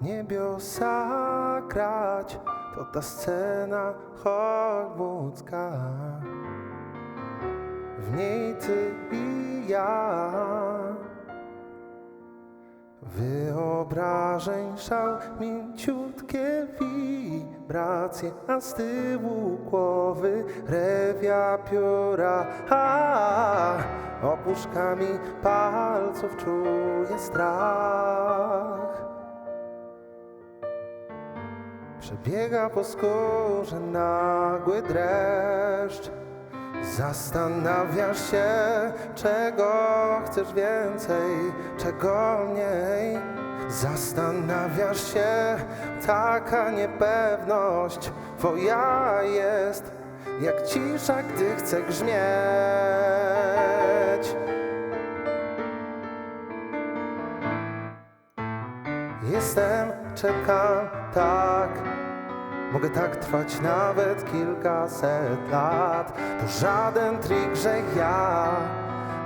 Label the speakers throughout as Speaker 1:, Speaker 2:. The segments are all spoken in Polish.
Speaker 1: niebiosa grać, to ta scena hollywoodzka. W niej ty i ja. Wyobrażeń szał, mięciutkie wibracje, a z tyłu głowy rewia pióra. A, opuszkami palców czuję strach. Przebiega po skórze nagły dreszcz. Zastanawiasz się, czego chcesz więcej, czego mniej. Zastanawiasz się, taka niepewność twoja jest, jak cisza, gdy chce grzmieć. Jestem, czekam, tak. Mogę tak trwać nawet kilkaset lat. To żaden trik, że ja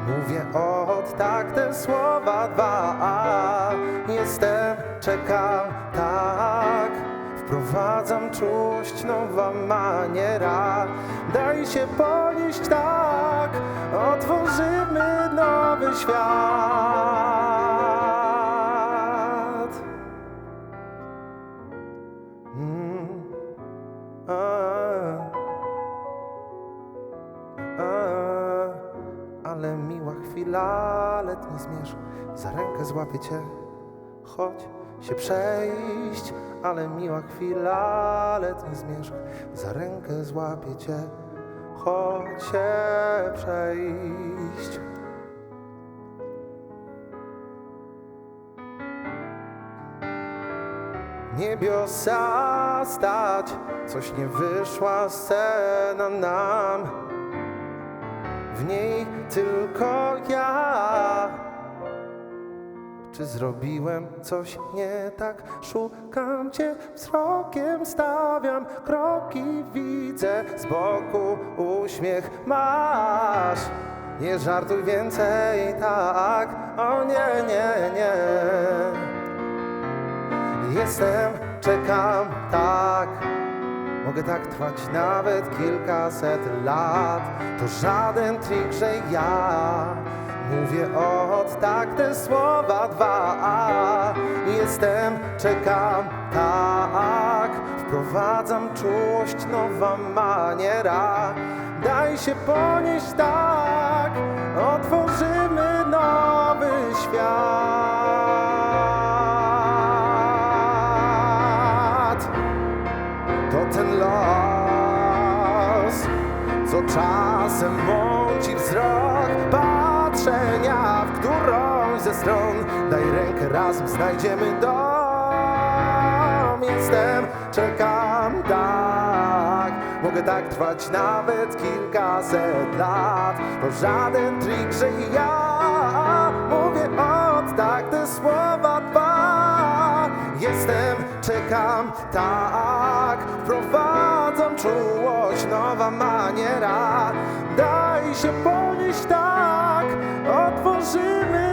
Speaker 1: mówię od tak te słowa dwa. A Jestem, czekam, tak. Wprowadzam czułość, nowa maniera. Daj się ponieść tak. Otworzymy nowy świat. Ale miła chwila, letni zmierzch, za rękę złapię cię, chodź się przejść, ale miła chwila, letni zmierzch, za rękę złapię cię, chodź się przejść. Niebiosa stać, coś nie wyszła scena nam. W niej tylko ja. Czy zrobiłem coś nie tak? Szukam cię wzrokiem, stawiam kroki, widzę z boku uśmiech masz. Nie żartuj więcej tak, o nie, nie, nie. Jestem, czekam, tak. Mogę tak trwać nawet kilkaset lat. To żaden trik, że ja mówię od tak te słowa dwa. Jestem, czekam, tak. Wprowadzam czułość, nowa maniera. Daj się ponieść tak. Otworzymy nowy świat. Co czasem mąci wzrok patrzenia w którąś ze stron. Daj rękę, razem znajdziemy dom. Jestem, czekam, tak. Mogę tak trwać nawet kilkaset lat. To żaden trik, że ja mówię od tak te słowa dwa. Jestem, czekam, tak. Wprowadzam czułość, nowa maniera. Daj się ponieść tak. Otworzymy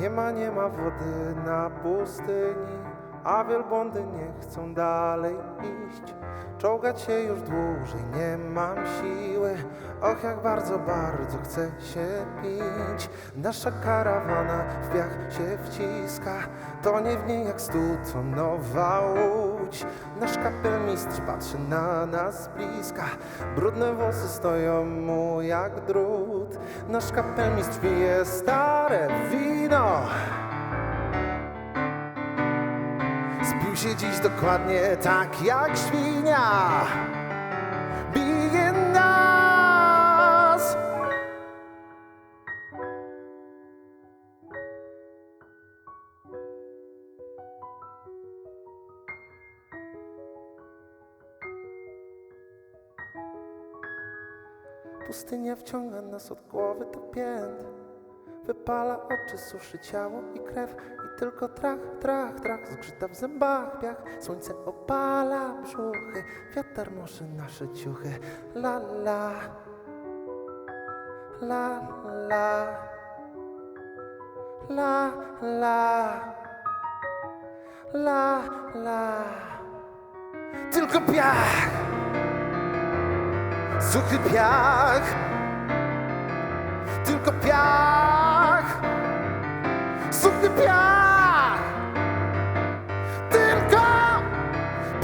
Speaker 1: Nie ma, nie ma wody na pustyni, a wielbłądy nie chcą dalej iść. Czołgać się już dłużej nie mam siły, och jak bardzo, bardzo chcę się pić. Nasza karawana w piach się wciska, to nie w niej jak stód, to nowa łódź łódź Nasz kapelmistrz patrzy na nas bliska. Brudne włosy stoją mu jak drut. Nasz kapelmistrz pije stare wino. Spił się dziś dokładnie tak jak świnia. Pustynia wciąga nas od głowy do pięt. Wypala oczy, suszy ciało i krew. I tylko trach, trach, trach Zgrzyta w zębach piach. Słońce opala brzuchy Wiatr noszy nasze ciuchy. La la. La la. La la. La la. Tylko piach Suchy piach. Tylko piach, suchy piach, tylko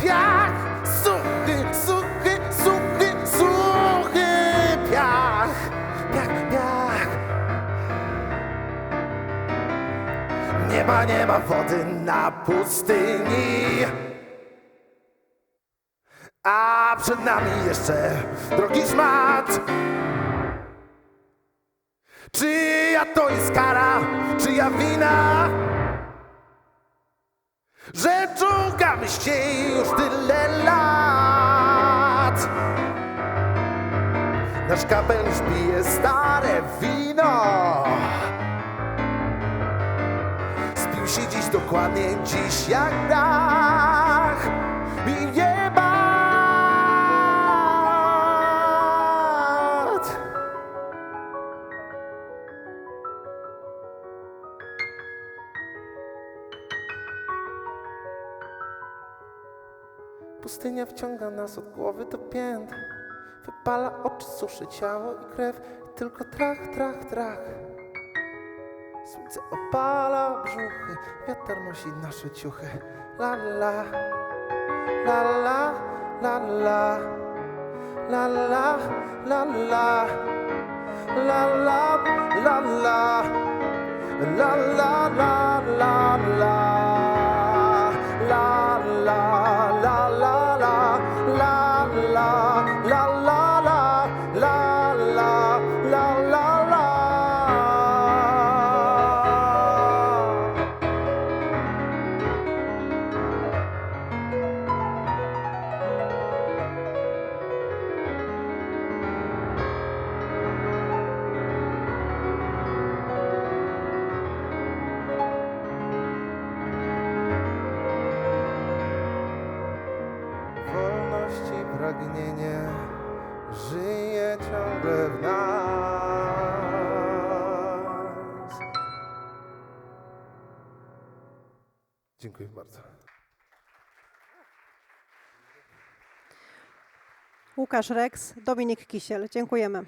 Speaker 1: piach, suchy, suchy, suchy, suchy piach, piach, piach. Nie ma, nie ma wody na pustyni. A przed nami jeszcze drogi szmat. Czyja to jest kara, czyja wina? Że czołgamy się już tyle lat. Nasz kapelusz pije stare wino. Spił się dziś dokładnie dziś jak dach. Pustynia wciąga nas od głowy do pięt. Wypala oczy, suszy ciało i krew. I tylko trach, trach, trach. Słońce opala brzuchy, wiatr nosi nasze ciuchy. La la, la la, la la, la la, la la, la la, la la, la la, la la, pragnienie żyje ciągle w nas. Dziękuję bardzo.
Speaker 2: Łukasz Rex, Dominik Kisiel. Dziękujemy.